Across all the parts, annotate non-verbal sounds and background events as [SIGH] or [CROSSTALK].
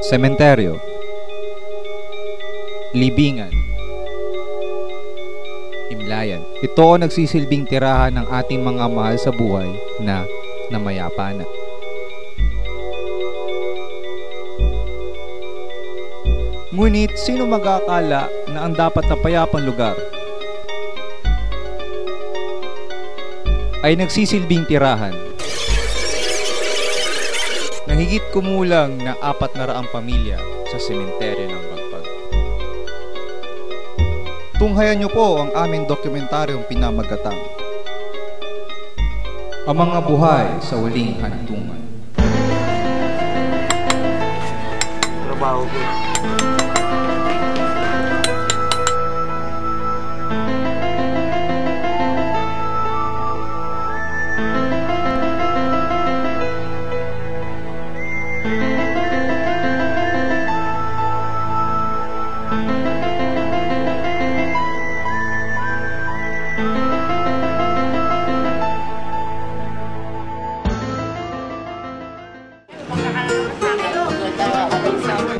Sementeryo. Libingan. Imlayan. Ito ang nagsisilbing tirahan ng ating mga mahal sa buhay na namayapa na. Ngunit sino mag-aakala na ang dapat na payapang lugar ay nagsisilbing tirahan higit kumulang na apat na raang pamilya sa sementeryo ng Bagpag. Tunghayan niyo po ang aming dokumentaryong pinamagatang. Ang mga buhay sa waling hantungan. Trabaho ko.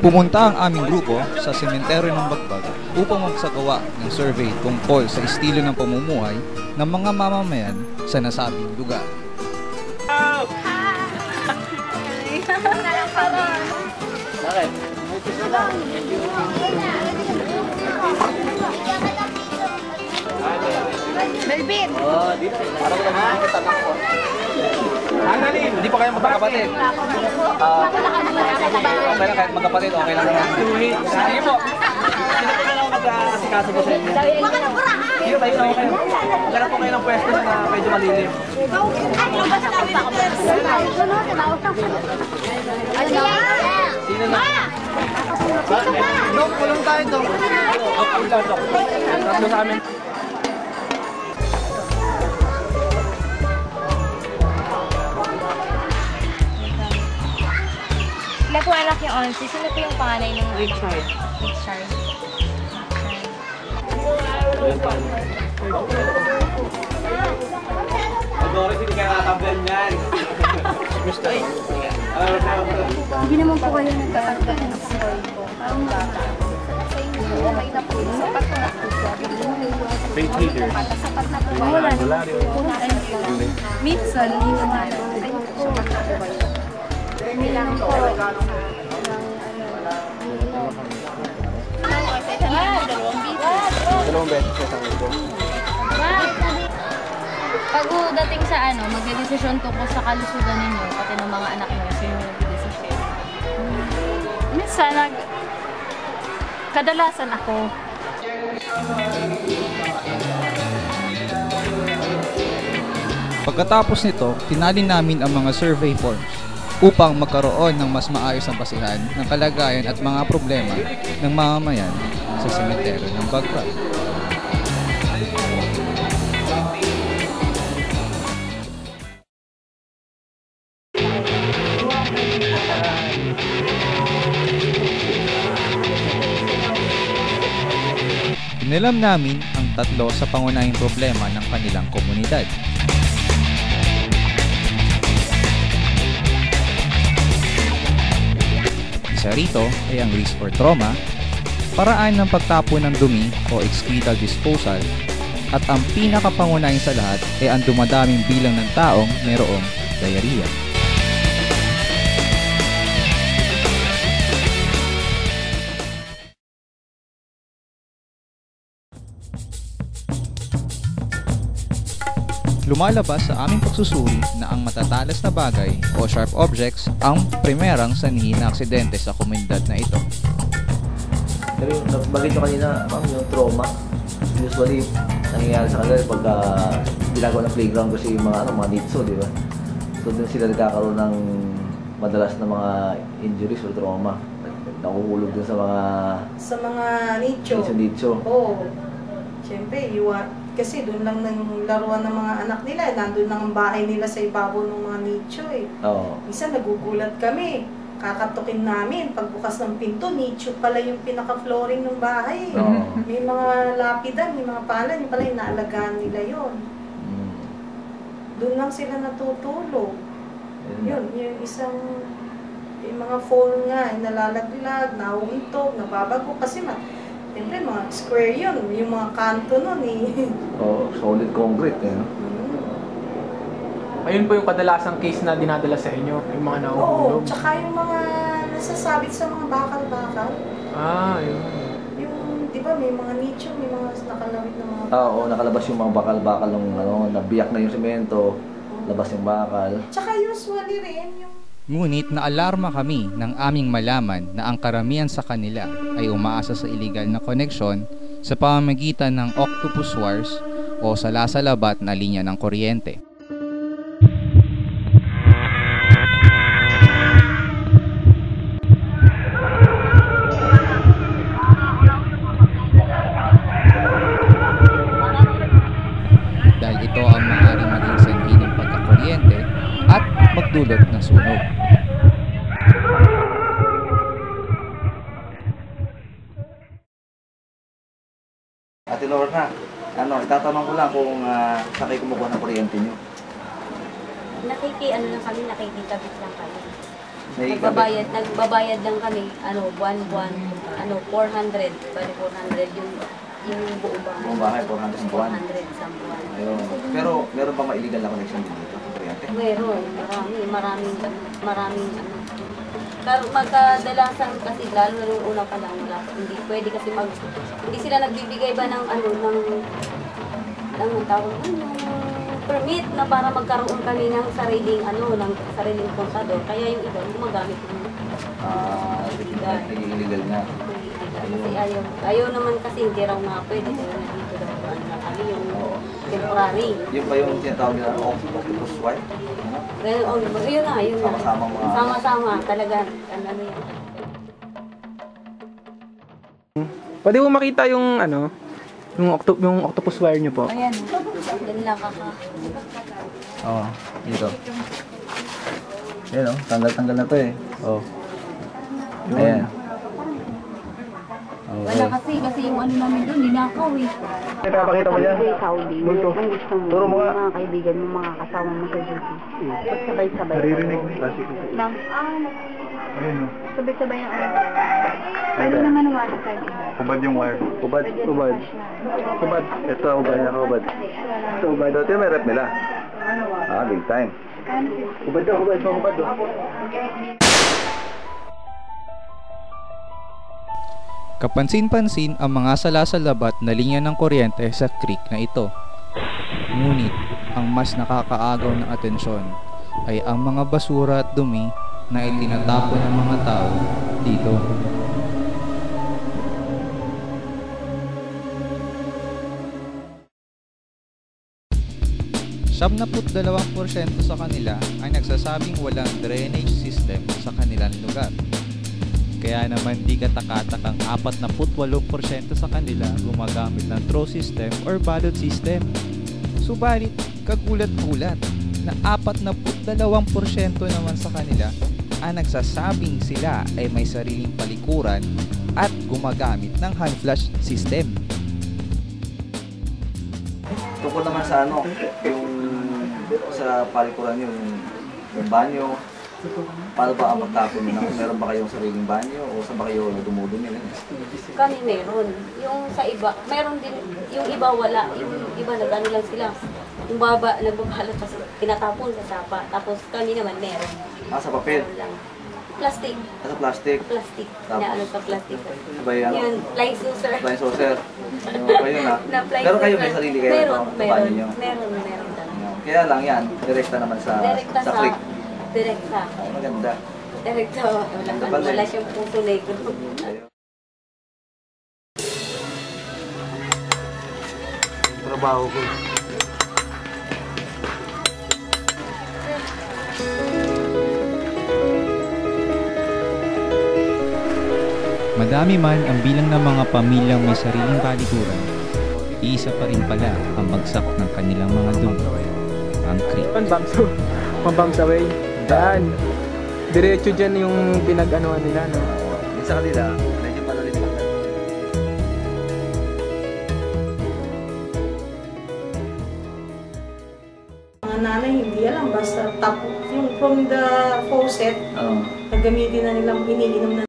Pumunta ang aming grupo sa sementeryo ng Bagbag upang magsagawa ng survey tungkol sa estilo ng pamumuhay ng mga mamamayan sa nasabing lugar. Melvin! Hindi pa kayo magkakapatid. Ah, okay lang kahit magkapatid, okay lang naman. Sige po. Sino po na lang mag-asikaso po sa inyo? Sige, tayo na kayo. Magkano po kayo ng pwesto na medyo malilim. Sino na? Dok, kulong tayo, Dok. Dok, kulong, Dok. Tatlo sa amin. Ilan po anak yung Onsi? Sino po yung panganay ng Richard? Richard. Doris, hindi kaya natablan yan. Gusto eh. Hindi naman po kayo nagtatagdag ng story ko. Parang bata. Sa inyo, okay na po. Sapat na po. Faith leaders. Sapat na po. Wala na. Minsan, hindi na. Ay, sapat na po lang po. Dalawang beses sa isang linggo. Pag dating sa ano, magdedesisyon tungkol sa kalusugan ninyo, pati ng mga anak nyo, sino yung magdedesisyon? Minsan, nag... Kadalasan ako. Pagkatapos nito, tinali namin ang mga survey forms upang magkaroon ng mas maayos ang basihan ng kalagayan at mga problema ng mamamayan sa sementeryo ng Bagpag. Nilam namin ang tatlo sa pangunahing problema ng kanilang komunidad. Isa rito ay ang risk or trauma, paraan ng pagtapon ng dumi o excretal disposal, at ang pinakapangunahin sa lahat ay ang dumadaming bilang ng taong mayroong diarrhea. Lumalabas sa aming pagsusuri na ang matatalas na bagay o sharp objects ang primerang sanhi na aksidente sa komunidad na ito. Pero yung nabanggit ko kanina, ma'am, yung trauma, usually nangyayari sa kanila pagka ginagawa ng playground kasi yung mga, ano, mga nitso, di ba? So doon sila nagkakaroon ng madalas na mga injuries or trauma. Nakukulog din sa mga Sa mga nicho. nitso-nitso. Oo. Siyempre, iwa. Kasi doon lang ng laruan ng mga anak nila. Nandun lang ang bahay nila sa ibabaw ng mga nicho eh. Oo. Minsan nagugulat kami. Kakatukin namin. Pagbukas ng pinto, nicho pala yung pinaka-flooring ng bahay. eh. Oo. May mga lapidan, may mga palan. Yung pala yung naalagaan nila yon. Mm. Doon lang sila natutulog. Yun. Yun, yung isang yung mga phone nga, ay nalalaglag, nahuhintog, nababago. Kasi ma, siyempre mga square yun, yung mga kanto nun eh. [LAUGHS] Oh, solid concrete eh. no? Ayun po yung kadalasang case na dinadala sa inyo, yung mga Oo, nahuhulog. tsaka yung mga nasasabit sa mga bakal-bakal. Ah, yun. Yung, di ba, may mga nicho, may mga nakalawit na mga Ah, oo, nakalabas yung mga bakal-bakal ng ano, nabiyak na yung semento, labas yung bakal. Tsaka usually rin yung Ngunit naalarma kami nang aming malaman na ang karamihan sa kanila ay umaasa sa illegal na koneksyon sa pamamagitan ng octopus wires o salasalabat na linya ng kuryente. Magdulot ng sunog. Ate Lorna, ano, itatanong ko lang kung uh, saan kayo kumukuha ng kuryente nyo. Nakiki, ano lang kami, nakikitabit lang kami. May Nagbabayad, nagbabayad lang kami, ano, buwan-buwan, ano, 400, bali 400 yung, yung buong bahay. Buong bahay, 400 sa buwan. 400 sa buwan. Ayun. Pero meron bang ma-illegal na connection dito? Meron, marami, maraming, maraming, ano. Pero magkadalasan kasi, lalo na nung una pa lang, wala, hindi pwede kasi mag, hindi sila nagbibigay ba ng, ano, ng, ng, ng tawag, ano, permit na para magkaroon kami ng sariling, ano, ng sariling kontador. Kaya yung iba, gumagamit ng Ah, illegal. naging illegal na. Kasi ayaw, ayaw naman kasi hindi raw nga pwede kaya nandito daw ano na kami yung temporary. Yung ba yung tinatawag nila, oct- octopus wife? Ano? Ganun, oh, yun na, yun na. Sama-sama mga- Sama-sama, talaga, ano, ano yan. Pwede mo makita yung ano, yung, octo, yung octopus wire nyo po. Ayan, yan lang kaka. Oo, dito. Ayan o, tanggal-tanggal na to eh. Oo. Ayan. Wala kasi, kasi yung ano namin doon, ninakaw eh. Ipapakita mo yan? Saudi, ang gusto mo, Turo mo nga. mga kaibigan mo, mga kasama mo sa duty. Sabay-sabay. Naririnig. Ma'am, ah, sabay-sabay ang ano. Pwede naman ang one side. Ubad yung wire. Ubad. Ubad. Ubad. Ito, ubad. Naka-ubad. Ito, ubad. Ito may rep nila. Ah, big time. Ubad daw, ubad. Ubad daw. Kapansin-pansin ang mga salasalabat na linya ng kuryente sa creek na ito. Ngunit, ang mas nakakaagaw ng atensyon ay ang mga basura at dumi na itinatapon ng mga tao dito. Dalawang porsyento sa kanila ay nagsasabing walang drainage system sa kanilang lugar. Kaya naman di katakatakang 48% sa kanila gumagamit ng throw system or ballot system. Subalit, kagulat-gulat na 42% naman sa kanila ang nagsasabing sila ay may sariling palikuran at gumagamit ng hand flush system. Tungkol naman sa ano, yung sa palikuran yun, yung banyo, paano ba ang magtapon nyo? Meron ba kayong sariling banyo o saan ba kayo dumudumi? Kami meron. Yung sa iba, meron din, yung iba wala. Yung iba nag-ano lang sila. Yung baba, nagbabalot kasi tinatapon sa sapa. Tapos kami naman meron. Ah, sa papel, Meron lang. Plastic. ah, sa plastic, Plastic. Tapos? Na ano sa plastic. sabay ano, Yun, flying saucer. flying saucer. [LAUGHS] Ano ba yun ha? Na flying Pero kayo may sarili kayo meron, meron, meron, meron talaga. Kaya lang yan, direkta naman sa, Direkta sa sa, creek. Direkta. Maganda. Direkta, wala, Ganda ano, pala wala eh. siyang puso negro. Trabaho ko. Madami man ang bilang ng mga pamilyang may sariling palikuran, isa pa rin pala ang bagsak ng kanilang mga dumi, ang creek. One bumps, Daan. Diretso dyan yung pinag-anuhan nila, no? Yung sa kanila, medyo malalim lang. mga nanay hindi alam basta tap yung from the faucet Oo. Nagamitin na nilang iniinom na